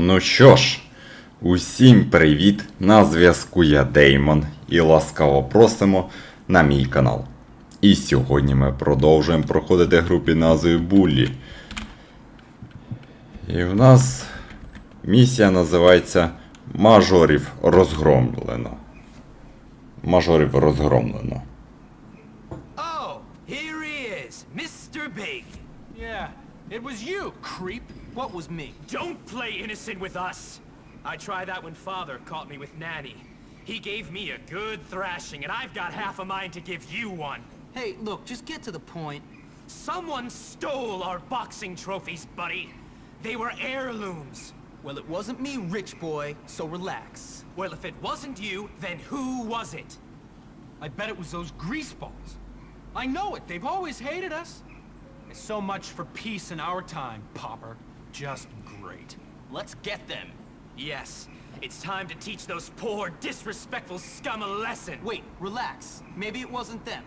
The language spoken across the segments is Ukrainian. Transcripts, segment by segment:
Ну що ж, усім привіт! На зв'язку я Деймон і ласкаво просимо на мій канал. І сьогодні ми продовжуємо проходити гру під назвою Буллі. І в нас місія називається Мажорів розгромлено. Мажорів розгромлено. Oh, here he is, Mr. Big. Yeah, it was you, creep. What was me? Don't play innocent with us. I tried that when father caught me with Nanny. He gave me a good thrashing, and I've got half a mind to give you one. Hey, look, just get to the point. Someone stole our boxing trophies, buddy. They were heirlooms. Well, it wasn't me, rich boy, so relax. Well, if it wasn't you, then who was it? I bet it was those greaseballs. I know it, they've always hated us. So much for peace in our time, Popper. Just great. Let's get them. Yes, it's time to teach those poor, disrespectful scum a lesson. Wait, relax. Maybe it wasn't them.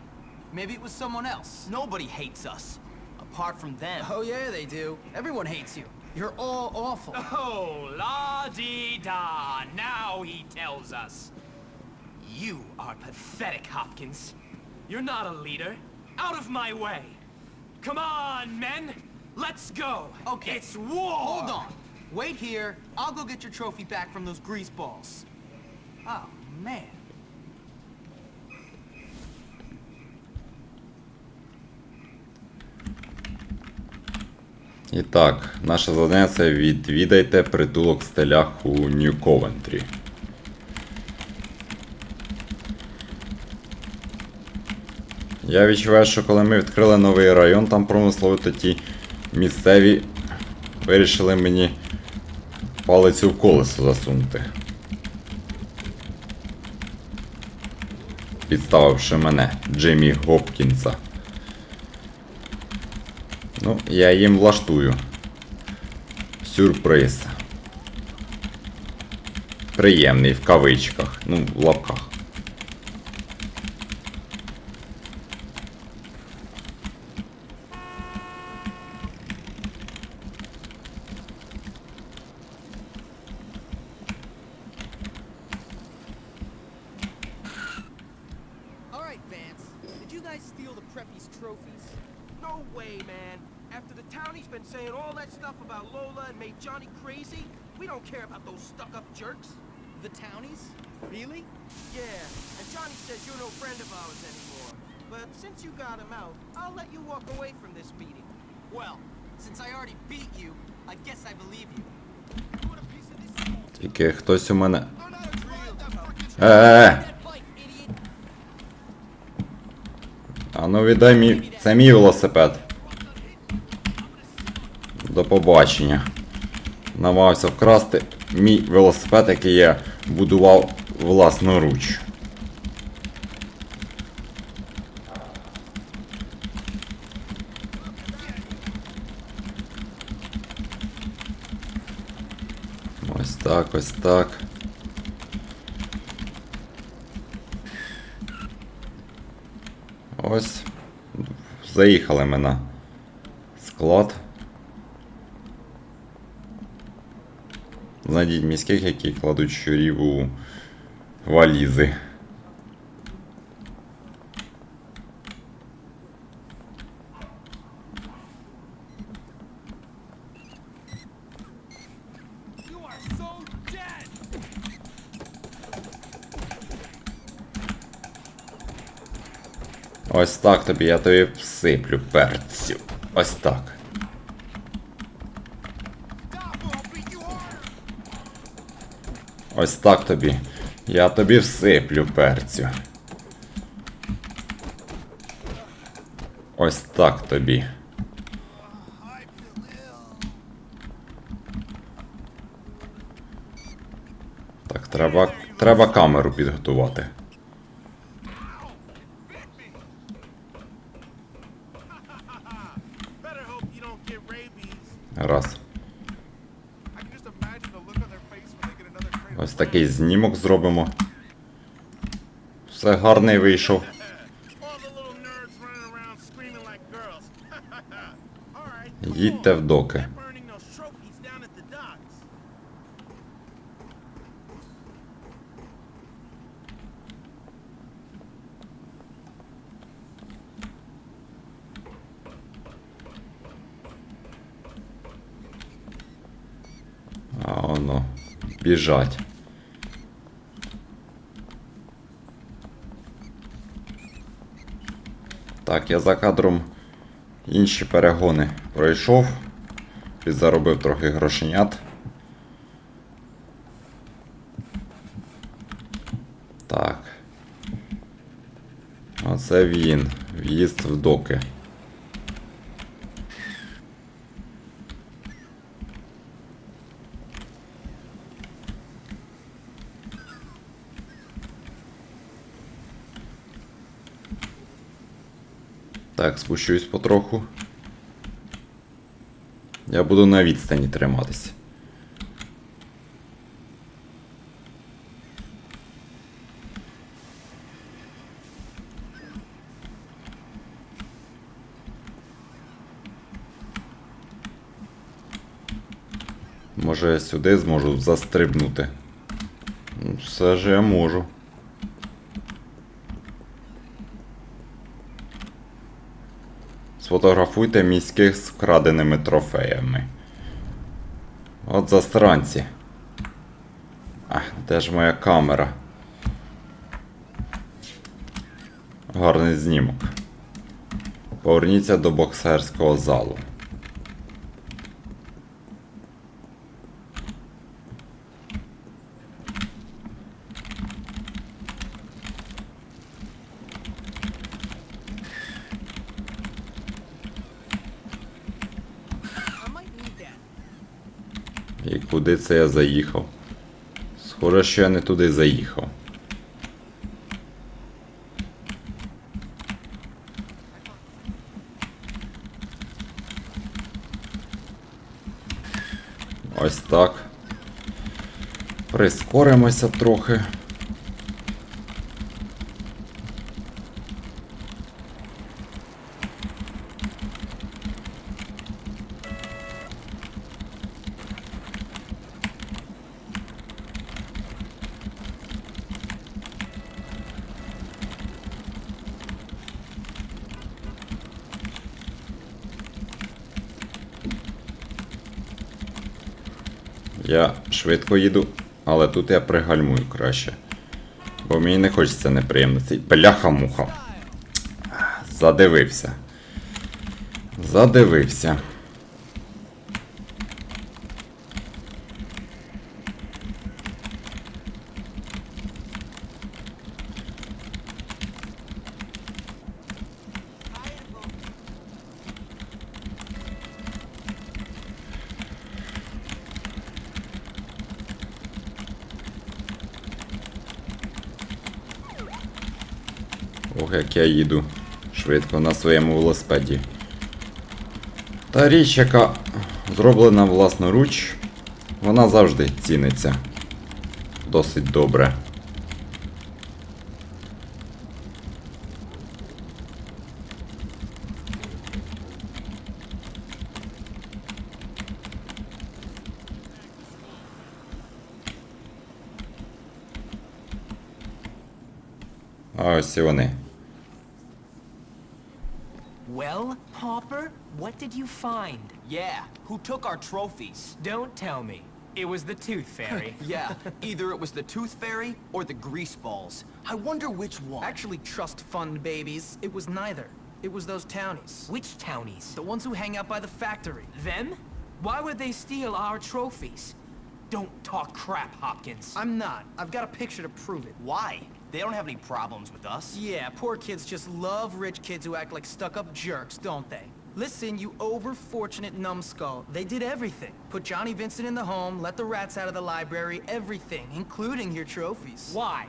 Maybe it was someone else. Nobody hates us. Apart from them. Oh, yeah, they do. Everyone hates you. You're all awful. Oh, la dee da. Now he tells us. You are pathetic, Hopkins. You're not a leader. Out of my way. Come on, men. Let's go. Okay. It's war. Hold on. Wait here. I'll go get your trophy back from those greaseballs. Oh, man. І так, наше завдання це відвідайте притулок в стелях у Нью-Ковентрі. Я відчуваю, що коли ми відкрили новий район, там промисловий, то ті місцеві вирішили мені палицю в колесо засунути. Підставивши мене, Джиммі Гопкінса. Ну, я їм влаштую. Сюрприз. Приємний в кавичках. Ну, в лапках. you guys steal the Preppy's trophies? No way, man. After the townie's been saying all that stuff about Lola and made Johnny crazy, we don't care about those stuck-up jerks. The townies? Really? Yeah, and Johnny says you're no friend of ours anymore. But since you got him out, I'll let you walk away from this meeting. Well, since I already beat you, I guess I believe you. You want a piece of this? Тільки хтось у мене. I'm not a real Е-е-е! А ну віддай мій. Це мій велосипед. До побачення. Намагався вкрасти мій велосипед, який я будував власноруч. Ось так, ось так. Ось. Заїхали ми на склад. Знайдіть міських, які кладуть щурів у валізи. You are so dead! Ось так тобі, я тобі всиплю перцю. Ось так. Ось так тобі. Я тобі всиплю перцю. Ось так тобі. Так, треба, треба камеру підготувати. Crate Ось такий знімок зробимо. Все гарний вийшов. Їдьте в little Біжать. Так, я за кадром інші перегони пройшов. Підзаробив трохи грошенят. Так. Оце він. В'їзд в доки. Так, спущусь потроху. Я буду на відстані триматись. Може я сюди зможу застрибнути. Ну, Все ж я можу. Сфотографуйте міських з вкраденими трофеями. От засранці. А, де ж моя камера? Гарний знімок. Поверніться до боксерського залу. І куди це я заїхав? Схоже, що я не туди заїхав. Ось так. Прискоримося трохи. Я швидко їду, але тут я пригальмую краще. Бо мені не хочеться неприємностей. Бляха-муха. Задивився. Задивився. Ох, як я їду швидко на своєму велосипеді. Та річ, яка зроблена власноруч, вона завжди ціниться. Досить добре. А ось і вони. Well, Hopper, what did you find? Yeah, who took our trophies? Don't tell me. It was the Tooth Fairy. Yeah, either it was the Tooth Fairy or the Grease Balls. I wonder which one. Actually, trust fund babies. It was neither. It was those townies. Which townies? The ones who hang out by the factory. Them? Why would they steal our trophies? Don't talk crap, Hopkins. I'm not. I've got a picture to prove it. Why? They don't have any problems with us. Yeah, poor kids just love rich kids who act like stuck-up jerks, don't they? Listen, you over-fortunate numbskull. They did everything. Put Johnny Vincent in the home, let the rats out of the library, everything, including your trophies. Why?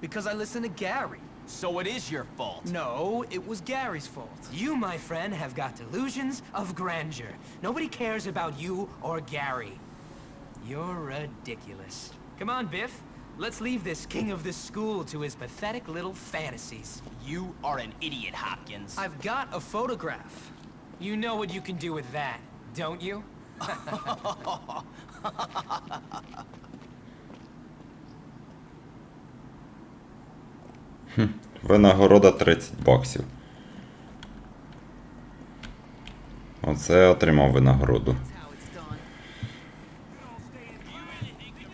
Because I listened to Gary. So it is your fault. No, it was Gary's fault. You, my friend, have got delusions of grandeur. Nobody cares about you or Gary. You're ridiculous. Come on, Biff. Let's leave this king of this school to his pathetic little fantasies. You are an idiot, Hopkins. I've got a photograph. You know what you can do with that, don't you? Винагорода 30 баксів. Оце отримав винагороду.